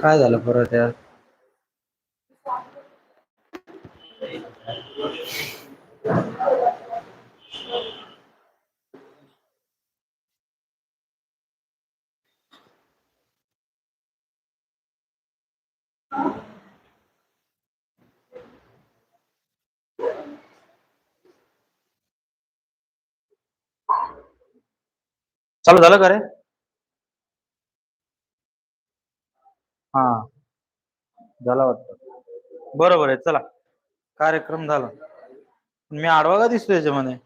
काय झालं परत यार? चालू झालं का रे? हा. झाला वाटतं. बरोबर आहे चला. कार्यक्रम झाला. मी आडवा का दिसतो याच्यामध्ये?